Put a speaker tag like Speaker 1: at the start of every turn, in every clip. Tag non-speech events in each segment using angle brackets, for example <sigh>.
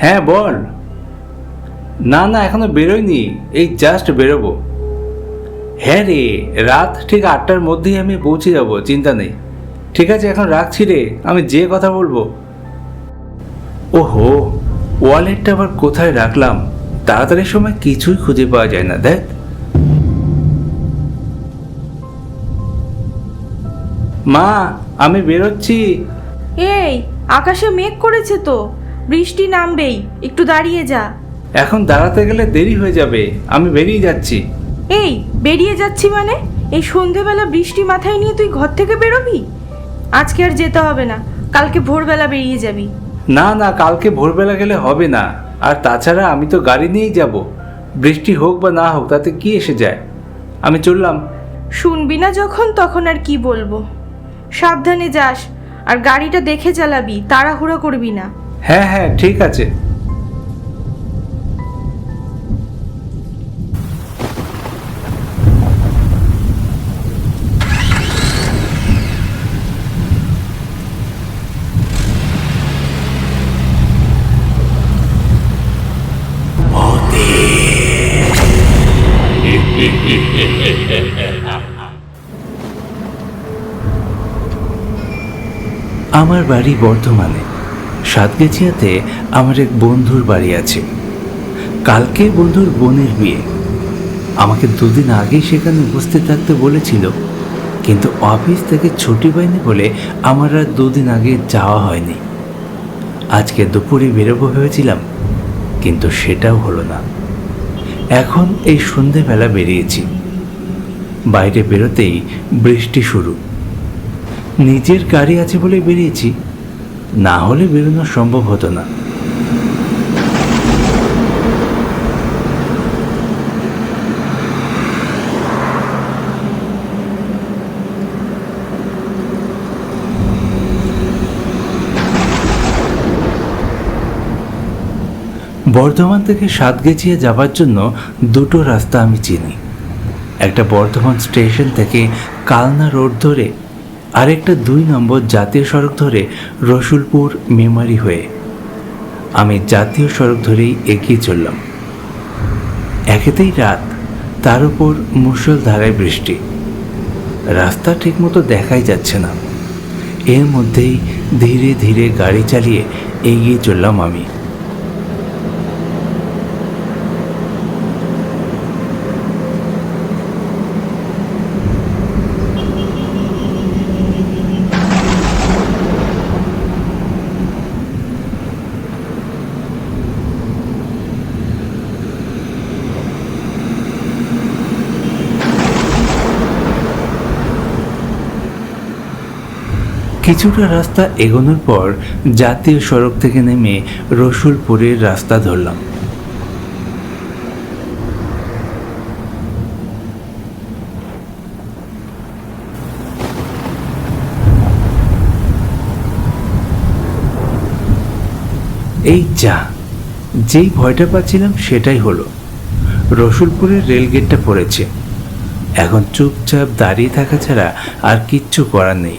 Speaker 1: হ্যাঁ বল। না না, এখনও বেরোয়নি। এই জাস্ট বেরোবো। হ্যাঁ রে, রাত ঠিক আটটার মধ্যেই আমি পৌঁছে যাব, চিন্তা নেই। ঠিক আছে, এখন রাখছি রে, আমি যে কথা বলব। ওহো ওয়ালেটটা আবার কোথায় রাখলাম? তাড়াতাড়ির সময় কিছুই খুঁজে পাওয়া যায় না, দেখ। মা, আমি বেরোচ্ছি।
Speaker 2: এই, আকাশে মেঘ করেছে তো। বৃষ্টি নামবেই একটু দাঁড়িয়ে যা।
Speaker 1: এখন দাঁড়াতে গেলে দেরি হয়ে যাবে আমি বেরিয়ে যাচ্ছি।
Speaker 2: এই বেরিয়ে যাচ্ছি মানে? এই সন্ধেবেলা বৃষ্টি মাথায় নিয়ে তুই ঘর থেকে বেরোবি? আজকে আর যেতে হবে না কালকে ভোরবেলা বেরিয়ে যাবি।
Speaker 1: না না কালকে ভোরবেলা গেলে হবে না আর তাছাড়া আমি তো গাড়ি নিয়েই যাব। বৃষ্টি হোক বা না হোক তাতে কি এসে যায়? আমি চললাম।
Speaker 2: শুনবি না যখন তখন আর কি বলব? সাবধানে যাস আর গাড়িটা দেখে চালাবি তাড়াহুড়ো করবি না।
Speaker 1: হ্যাঁ হ্যাঁ ঠিক আছে। আমার বাড়ি বর্ধমানে। সাতগেছিয়াতে আমার এক বন্ধুর বাড়ি আছে। কালকে বন্ধুর বোনের বিয়ে। আমাকে দুদিন আগেই সেখানে উপস্থিত থাকতে বলেছিল, কিন্তু অফিস থেকে ছুটি পাইনি বলে আমার আর দুদিন আগে যাওয়া হয়নি। আজকে দুপুরে বেরোবো ভেবেছিলাম, কিন্তু সেটাও হলো না। এখন এই সন্ধেবেলা বেরিয়েছি। বাইরে বেরোতেই বৃষ্টি শুরু। নিজের গাড়ি আছে বলে বেরিয়েছি। না হলে বেরোনো সম্ভব হতো না। বর্ধমান থেকে সাতগেছিয়া যাবার জন্য দুটো রাস্তা আমি চিনি। একটা বর্ধমান স্টেশন থেকে কালনা রোড ধরে আরেকটা দুই নম্বর জাতীয় সড়ক ধরে রসুলপুর মেমারি হয়ে। আমি জাতীয় সড়ক ধরেই এগিয়ে চললাম। একেতেই রাত, তার উপর মুষলধারায় বৃষ্টি। রাস্তা ঠিকমতো দেখাই যাচ্ছে না। এর মধ্যেই ধীরে ধীরে গাড়ি চালিয়ে এগিয়ে চললাম আমি। কিছুটা রাস্তা এগোনোর পর জাতীয় সড়ক থেকে নেমে রসুলপুরের রাস্তা ধরলাম। এই যা, যেই ভয়টা পাচ্ছিলাম সেটাই হলো। রসুলপুরের রেলগেটটা পড়েছে। এখন চুপচাপ দাঁড়িয়ে থাকা ছাড়া আর কিচ্ছু করার নেই।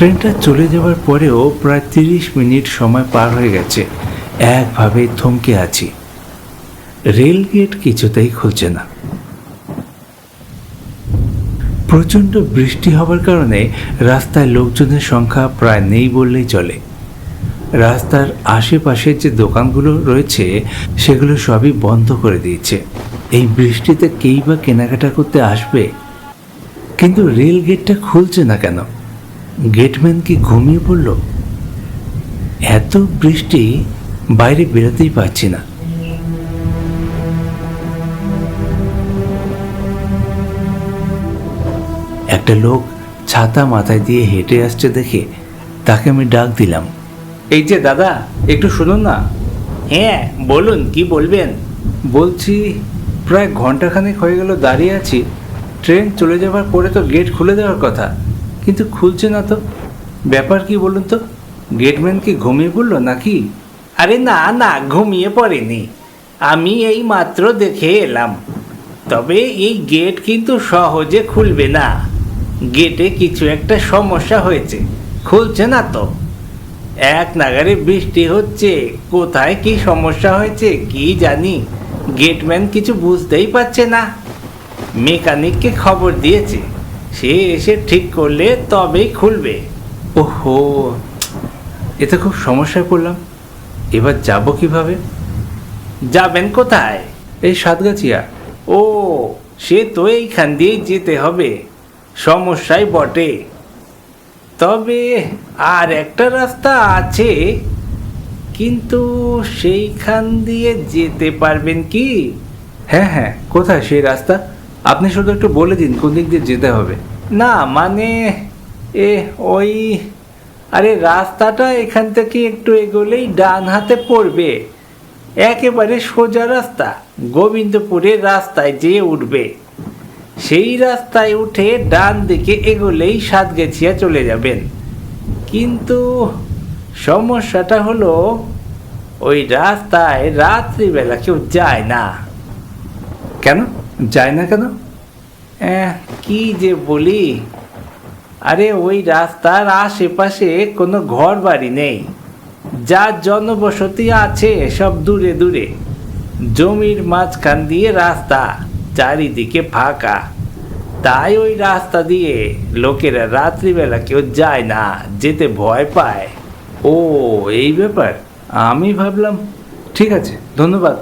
Speaker 1: ট্রেনটা চলে যাওয়ার পরেও প্রায় তিরিশ মিনিট সময় পার হয়ে গেছে। একভাবে থমকে আছি। রেল গেট কিছুতেই খুলছে না। প্রচণ্ড বৃষ্টি হবার কারণে রাস্তায় লোকজনের সংখ্যা প্রায় নেই বললেই চলে। রাস্তার আশেপাশে যে দোকানগুলো রয়েছে, সেগুলো সবই বন্ধ করে দিয়েছে। এই বৃষ্টিতে কেই বা কেনাকাটা করতে আসবে? কিন্তু রেল গেটটা খুলছে না কেন? গেটম্যান কি ঘুমিয়ে পড়ল? এত বৃষ্টি বাইরে বেরোতেই পারছি না। একটা লোক ছাতা মাথায় দিয়ে হেঁটে আসছে দেখে তাকে আমি ডাক দিলাম। এই যে দাদা একটু শুনুন না।
Speaker 3: হ্যাঁ বলুন কি বলবেন?
Speaker 1: বলছি প্রায় ঘন্টাখানেক হয়ে গেল দাঁড়িয়ে আছি। ট্রেন চলে যাবার পরে তো গেট খুলে দেওয়ার কথা। কিন্তু খুলছে না তো। ব্যাপার কি বলুন তো? গেটম্যান কি ঘুমিয়ে পড়ল নাকি?
Speaker 3: আরে না না, ঘুমিয়ে পড়েনি। আমি এই মাত্র দেখে এলাম। তবে এই গেট কিন্তু সহজে খুলবে না। গেটে কিছু একটা সমস্যা হয়েছে। খুলছে না তো। এক নাগারে বৃষ্টি হচ্ছে। কোথায় কি সমস্যা হয়েছে কি জানি। গেটম্যান কিছু বুঝতেই পারছে না। মেকানিককে খবর দিয়েছে। সে এসে ঠিক করলে তবেই খুলবে।
Speaker 1: ওহো এতে খুব সমস্যায় পড়লাম। এবার যাব কীভাবে?
Speaker 3: যাবেন কোথায়?
Speaker 1: এই সাতগাছিয়া।
Speaker 3: ও সে তো এইখান দিয়ে যেতে হবে। সমস্যাই বটে। তবে আর একটা রাস্তা আছে। কিন্তু সেইখান দিয়ে যেতে পারবেন কি?
Speaker 1: হ্যাঁ হ্যাঁ কোথায় সেই রাস্তা? আপনি শুধু একটু বলে দিন কোন দিক দিয়ে যেতে হবে?
Speaker 3: না মানে এ ওই আরে রাস্তাটা এখান থেকে একটু এগোলেই ডান হাতে পড়বে। একেবারে সোজা রাস্তা গোবিন্দপুরের রাস্তায় যেয়ে উঠবে। সেই রাস্তায় উঠে ডান দিকে এগোলেই সাতগেছিয়া চলে যাবেন। কিন্তু সমস্যাটা হলো ওই রাস্তায় রাত্রিবেলা কেউ যায় না।
Speaker 1: কেন? যায় না কেন?
Speaker 3: কি যে বলি? আরে, ওই রাস্তার আশেপাশে কোনো ঘর বাড়ি নেই। যার জনবসতি আছে সব দূরে দূরে। জমির মাঝখান দিয়ে রাস্তা চারিদিকে ফাঁকা। তাই ওই রাস্তা দিয়ে লোকেরা রাত্রিবেলা কেউ যায় না, যেতে ভয় পায়।
Speaker 1: ও, এই ব্যাপার। আমি ভাবলাম, ঠিক আছে, ধন্যবাদ।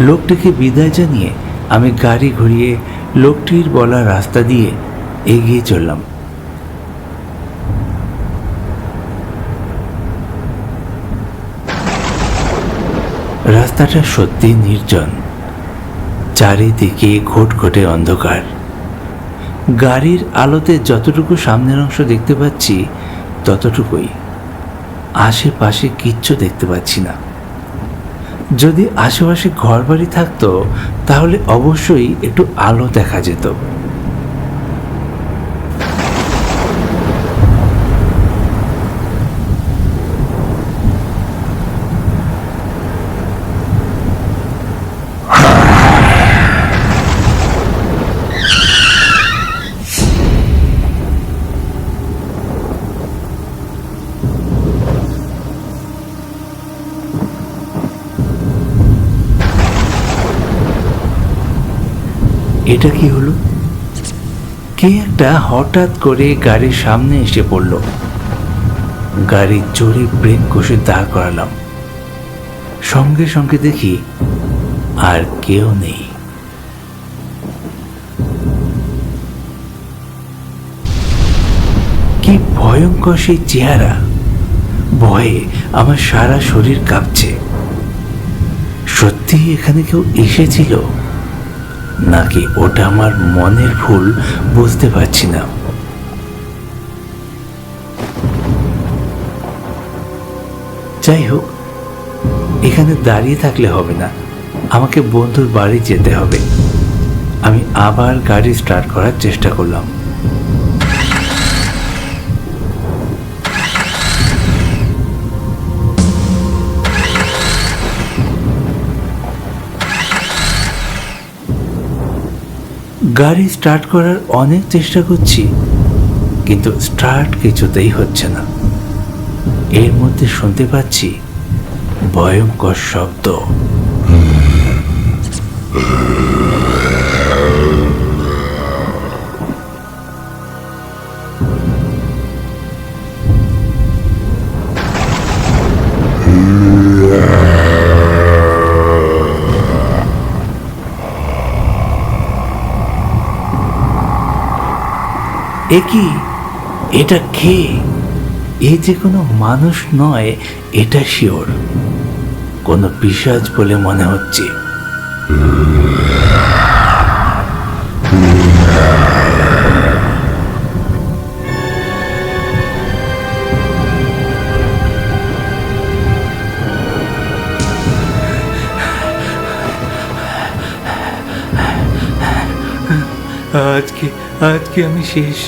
Speaker 1: লোকটিকে বিদায় জানিয়ে আমি গাড়ি ঘুরিয়ে লোকটির বলা রাস্তা দিয়ে এগিয়ে চললাম। রাস্তাটা সত্যি নির্জন। চারিদিকে ঘটঘটে অন্ধকার। গাড়ির আলোতে যতটুকু সামনের অংশ দেখতে পাচ্ছি, ততটুকুই। আশেপাশে কিচ্ছু দেখতে পাচ্ছি না। যদি আশেপাশে ঘরবাড়ি থাকতো তাহলে অবশ্যই একটু আলো দেখা যেত। এটা কি হলো? কে একটা হঠাৎ করে গাড়ির সামনে এসে পড়ল। গাড়ির জোরে ব্রেক কষে দাঁড় করালাম। সঙ্গে সঙ্গে দেখি আর কেউ নেই। কি ভয়ঙ্কর সেই চেহারা। ভয়ে আমার সারা শরীর কাঁপছে। সত্যি এখানে কেউ এসেছিল? নাকি ওটা আমার মনের ভুল বুঝতে পারছি না। যাই হোক, এখানে দাঁড়িয়ে থাকলে হবে না। আমাকে বন্ধুর বাড়ি যেতে হবে। আমি আবার গাড়ি স্টার্ট করার চেষ্টা করলাম। গাড়ি স্টার্ট করার অনেক চেষ্টা করছি, কিন্তু স্টার্ট কিছুতেই হচ্ছে না। এর মধ্যে শুনতে পাচ্ছি ভয়ঙ্কর শব্দ। <laughs> এ কি? এটা কে? এ যে কোনো মানুষ নয়, এটা শিওর। কোনো পিসাজ বলে মনে হচ্ছে। আজকে আমি শেষ।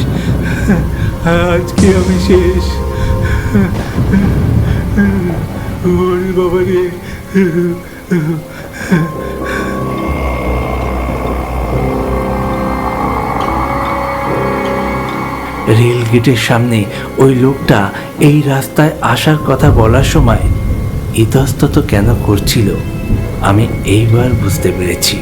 Speaker 1: আজকে আমি শেষ। ওরে বাবা রে রেল গেটের সামনে ওই লোকটা এই রাস্তায় আসার কথা বলার সময় ইতস্তত কেন করছিল আমি এইবার বুঝতে পেরেছি।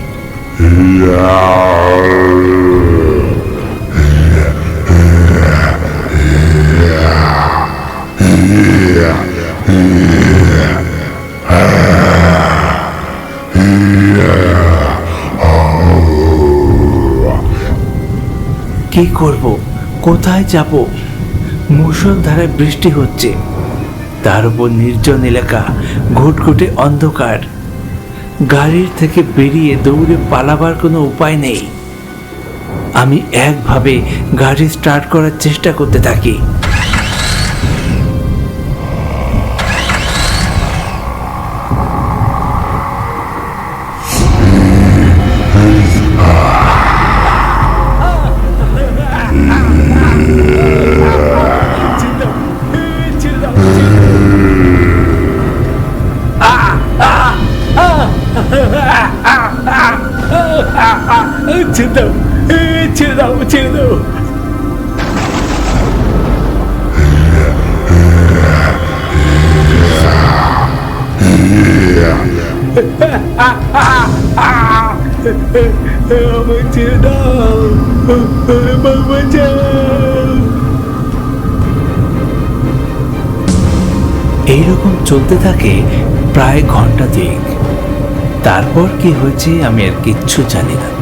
Speaker 1: কি করব? কোথায় যাব? মুষলধারে বৃষ্টি হচ্ছে। তার উপর নির্জন এলাকা, ঘুটঘুটে অন্ধকার। গাড়ির থেকে বেরিয়ে দৌড়ে পালাবার কোনো উপায় নেই। আমি একভাবে গাড়ি স্টার্ট করার চেষ্টা করতে থাকি।
Speaker 3: আমার <laughs> ছেড়ে
Speaker 1: এইরকম চলতে থাকে প্রায় ঘণ্টা দুয়েক তারপর কি হয়েছে আমি আর কিচ্ছু জানি না।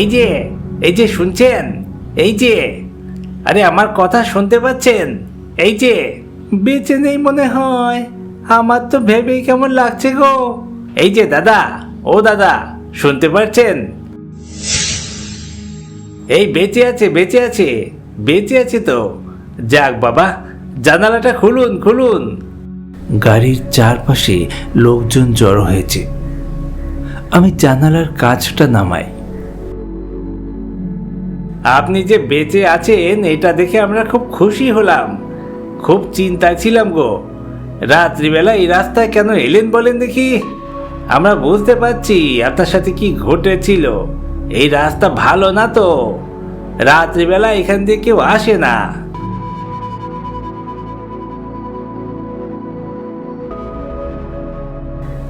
Speaker 3: এই যে এই যে শুনছেন? এই যে। আরে, আমার কথা শুনতে পাচ্ছেন? এই যে। বেঁচে নেই মনে হয়। আমার তো ভেবেই কেমন লাগছে গো। এই যে, দাদা। ও, দাদা, শুনতে পারছেন এই, বেঁচে আছে বেঁচে আছে। বেঁচে আছে তো। যাক বাবা, জানালাটা খুলুন খুলুন।
Speaker 1: গাড়ির চারপাশে লোকজন জড়ো হয়েছে। আমি জানালার কাজটা নামাই।
Speaker 3: আপনি যে বেঁচে আছেন, এটা দেখে আমরা খুব খুশি হলাম। খুব চিন্তায় ছিলাম গো। রাত্রিবেলা এই রাস্তায় কেন এলেন বলেন দেখি? আমরা বুঝতে পারছি আপনার সাথে কি ঘটেছিল। এই রাস্তা ভালো না তো? রাত্রিবেলা এখান দিয়ে কেউ আসে না।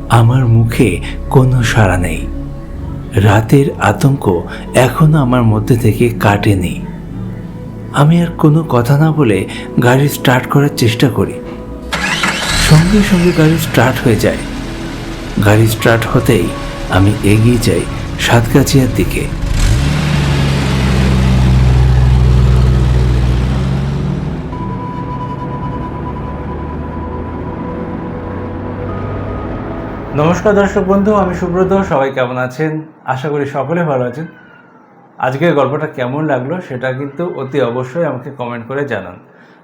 Speaker 1: আমার মুখে কোনো সাড়া নেই। রাতের আতঙ্ক এখনও আমার মধ্যে থেকে কাটেনি। আমি আর কোনো কথা না বলে গাড়ি স্টার্ট করার চেষ্টা করি। সঙ্গে সঙ্গে গাড়ি স্টার্ট হয়ে যায়। গাড়ি স্টার্ট হতেই আমি এগিয়ে যাই সাতগাছিয়ার দিকে।
Speaker 4: নমস্কার দর্শক বন্ধু, আমি সুব্রত। সবাই কেমন আছেন? আশা করি সকলে ভালো আছেন। আজকের গল্পটা কেমন লাগল সেটা কিন্তু অতি অবশ্যই আমাকে কমেন্ট করে জানান।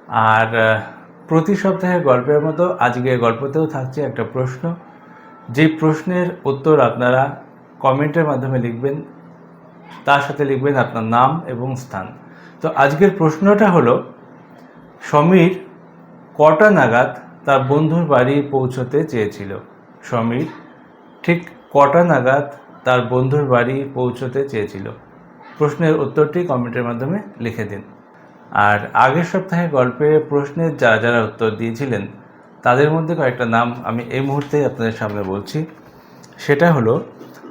Speaker 4: আর প্রতি সপ্তাহে গল্পের মতো আজকের গল্পতেও থাকছে একটা প্রশ্ন। যে প্রশ্নের উত্তর আপনারা কমেন্টের মাধ্যমে লিখবেন, তার সাথে লিখবেন আপনার নাম এবং স্থান। তো আজকের প্রশ্নটা হলো, সমীর কটা নাগাদ তার বন্ধুর বাড়ি পৌঁছতে চেয়েছিল? সমীর ঠিক কটা নাগাদ তার বন্ধুর বাড়ি পৌঁছতে চেয়েছিল। প্রশ্নের উত্তরটি কমেন্টের মাধ্যমে লিখে দিন। আর আগের সপ্তাহে গল্পে প্রশ্নের যারা যারা উত্তর দিয়েছিলেন, তাদের মধ্যে কয়েকটা নাম আমি এই মুহূর্তে আপনাদের সামনে বলছি। সেটা হলো,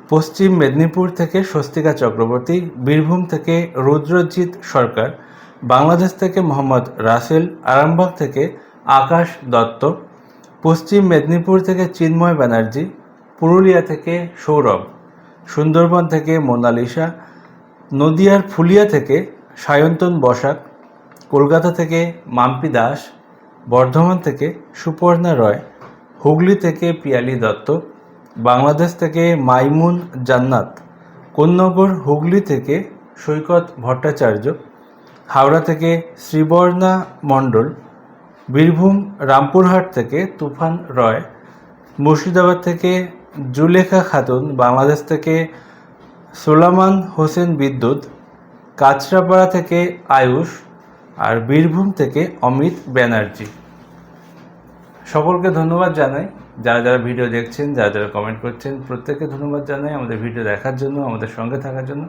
Speaker 4: পশ্চিম মেদিনীপুর থেকে স্বস্তিকা চক্রবর্তী, বীরভূম থেকে রুদ্রজিৎ সরকার,
Speaker 1: বাংলাদেশ থেকে মোহাম্মদ রাসেল, আরামবাগ থেকে আকাশ দত্ত পশ্চিম মেদিনীপুর থেকে চিন্ময় ব্যানার্জি, পুরুলিয়া থেকে সৌরভ, সুন্দরবন থেকে মোনালিসা, নদিয়ার ফুলিয়া থেকে সায়ন্তন বসাক, কলকাতা থেকে মাম্পি দাস, বর্ধমান থেকে সুপর্ণা রয়, হুগলি থেকে পিয়ালি দত্ত, বাংলাদেশ থেকে মাইমুন জান্নাত, কোন্নগর, হুগলি থেকে সৈকত ভট্টাচার্য, হাওড়া থেকে শ্রীবর্ণা মণ্ডল বীরভূম রামপুরহাট থেকে তুফান রয়, মুর্শিদাবাদ থেকে জুলেখা খাতুন, বাংলাদেশ থেকে সোলামান হোসেন বিদ্যুৎ কাছড়াপাড়া থেকে আয়ুষ আর বীরভূম থেকে অমিত ব্যানার্জি। সকলকে ধন্যবাদ জানাই। যারা যারা ভিডিও দেখছেন, যারা যারা কমেন্ট করছেন, প্রত্যেককে ধন্যবাদ জানাই আমাদের ভিডিও দেখার জন্য, আমাদের সঙ্গে থাকার জন্য।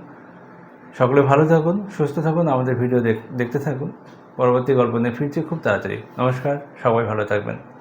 Speaker 1: সকলে ভালো থাকুন, সুস্থ থাকুন, আমাদের ভিডিও দেখ- দেখতে থাকুন। পরবর্তী গল্প নিয়ে ফিরছি খুব তাড়াতাড়ি। নমস্কার সবাই ভালো থাকবেন।